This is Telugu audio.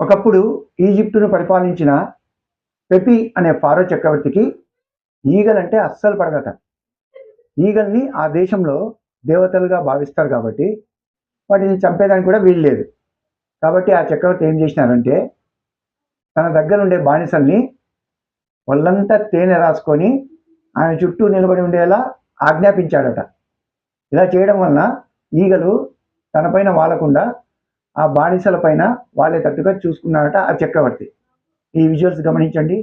ఒకప్పుడు ఈజిప్టును పరిపాలించిన పెపి అనే ఫారో చక్రవర్తికి ఈగలంటే అస్సలు పడగట ఈగల్ని ఆ దేశంలో దేవతలుగా భావిస్తారు కాబట్టి వాటిని చంపేదానికి కూడా వీలు లేదు. కాబట్టి ఆ చక్రవర్తి ఏం చేసినారంటే తన దగ్గర ఉండే బానిసల్ని వాళ్ళంతా తేనె రాసుకొని ఆయన చుట్టూ నిలబడి ఉండేలా ఆజ్ఞాపించాడట. ఇలా చేయడం వలన ఈగలు తనపైన వాలకుండా ఆ బానిసల పైన వాళ్ళేటట్టుగా చూసుకున్నారట ఆ చక్రవర్తి. ఈ విజువల్స్ గమనించండి.